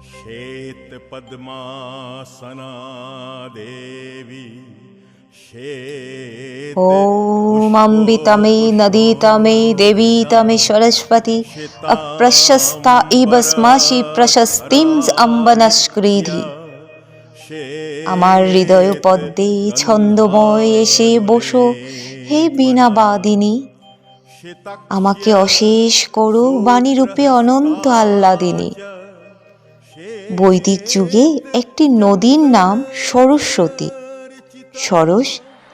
श्वेत पद्मासना देवी श्वेत ॐ अम्बितमे नदीतमे देवीतमे सरस्वती अप्रशस्ता इव स्मासि प्रशस्तिं अम्बनस्कृधि আমার হৃদয় পদ্মে ছন্দময় এসে বসো হে বীণা বাদিনী আমাকে অশেষ করো বাণী রূপে অনন্ত আহ্লাদিনী বৈদিক যুগে একটি নদীর নাম সরস্বতী। সরস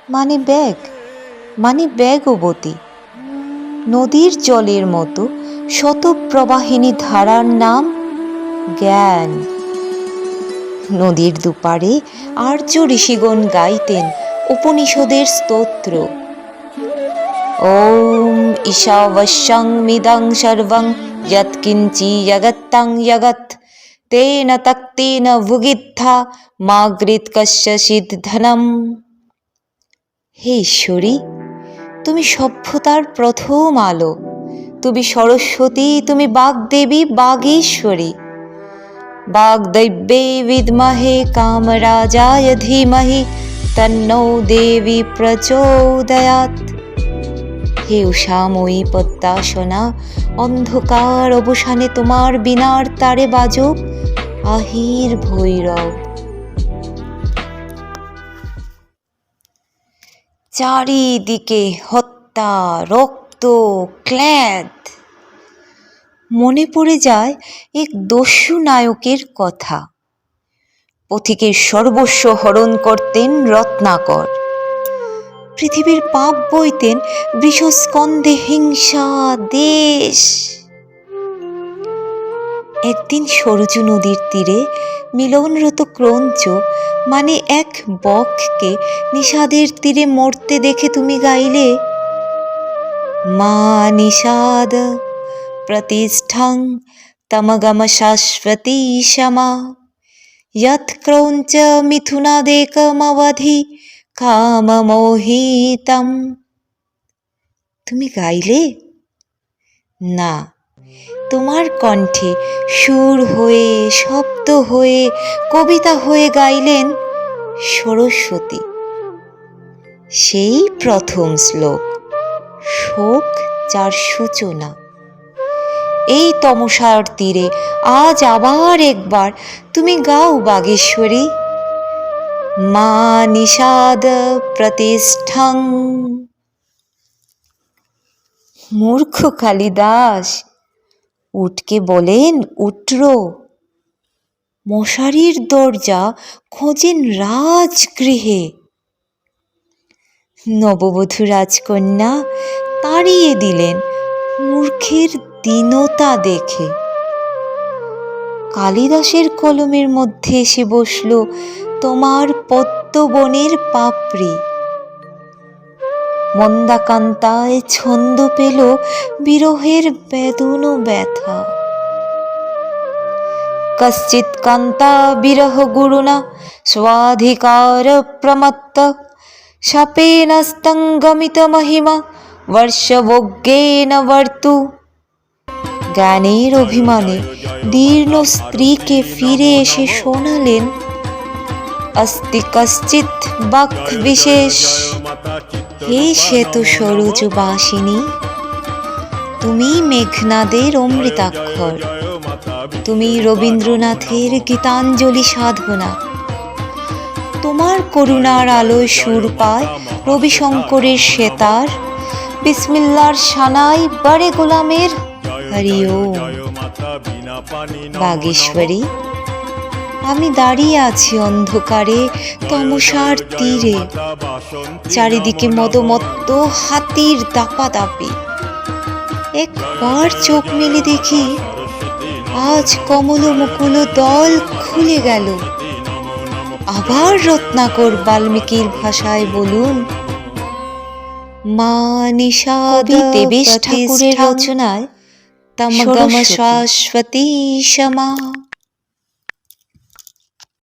মানে ব্যাগ মানে ব্যাগবতী। নদীর জলের মতো শত প্রবাহিনী ধারার নাম জ্ঞান। নদীর দুপারে আর্য ঋষিগণ গাইতেন উপনিষদের স্তোত্র। ওম ঈশাবশ্যং মিদং সর্বং, যৎকিঞ্চি জগত্তং জগৎ। তেন তক্তেন ভুগিত্থা মাগৃত কস্য সিদ্ধনম হে ঈশ্বরী, তুমি সভ্যতার প্রথম আলো। তুমি সরস্বতী, তুমি বাগদেবী, বাগেশ্বরী। বাগদৈব্যে বিদ্মহে কামরাজায় ধীমহি, তন্নো দেবী প্রচোদয়াৎ। হে উষাময়ী পদ্মাসনা, অন্ধকার অবসানে তোমার বিনার তারে বাজক আহির ভৈরব। চারিদিকে হত্যা, রক্ত ক্ল্যাদ মনে পড়ে যায় এক দস্যু নায়কের কথা। পথিকের সর্বস্ব হরণ করতেন রত্নাকর। পৃথিবীর পাপ বইতেন বৃষস্কন্ধে হিংসা, দেশ। একদিন সরজু নদীর তীরে মিলনরত ক্রঞ্চ মানে এক বককে নিষাদের তীরে মরতে দেখে তুমি গাইলে? মা নিষাদ, প্রতিষ্ঠাং তমগম শাশ্বতী শ্যামা মিথুনা দেকমধি কামমোহিতম। তুমি গাইলে? না। তোমার কণ্ঠে সুর হয়ে, শব্দ হয়ে, কবিতা হয়ে গাইলেন সরস্বতী। সেই প্রথম শ্লোক, শোক যার সূচনা। এই তমসার তীরে আজ আবার একবার তুমি গাও বাগেশ্বরী। মা নিষাদ প্রতিষ্ঠাং। মূর্খ কালিদাস উটকে বলেন উট্র মশারির দরজা খোঁজেন রাজগৃহে। নববধূ রাজকন্যা তাড়িয়ে দিলেন মূর্খের দীনতা দেখে। কালিদাসের কলমের মধ্যে এসে বসল তোমার পদ্মবনের পাপড়ি। মন্দাকান্তায় ছন্দ পেল বিরহের বেদন ব্যথা। কশ্চিৎ কান্তা বিরহ গুরুণা, স্বাধিকার প্রমত্ত, শাপেন স্তঙ্গমিত মহিমা, বর্ষভোগ্যেন বর্তু। জ্ঞানের অভিমানে দীর্ণ স্ত্রীকে ফিরে এসে শোনালেন, অস্তি কশ্চিৎ বাক বিশেষ হে শ্বেত সরোজ বাসিনী তুমি মেঘনাদের অমৃতাক্ষর, তুমি রবীন্দ্রনাথের গীতাঞ্জলি সাধনা। তোমার করুণার আলোয় সুর পায় রবিশঙ্করের সেতার, বিসমিল্লার সানাই বারে গোলামের হরি ওম বাগেশ্বরী আমি দাঁড়িয়ে আছি অন্ধকারে তমসার তীরে। চারিদিকে মদমত্ত হাতির দাপাদাপি। একবার চোখ মেলে দেখি আজ কমল মুকুল দল খুলে গেল। আবার রত্নাকর বাল্মীকির ভাষায় বলুন মা নিষাদ দেবেশ ঠাকুরের রচনায় তমগম শাশ্বতী সমা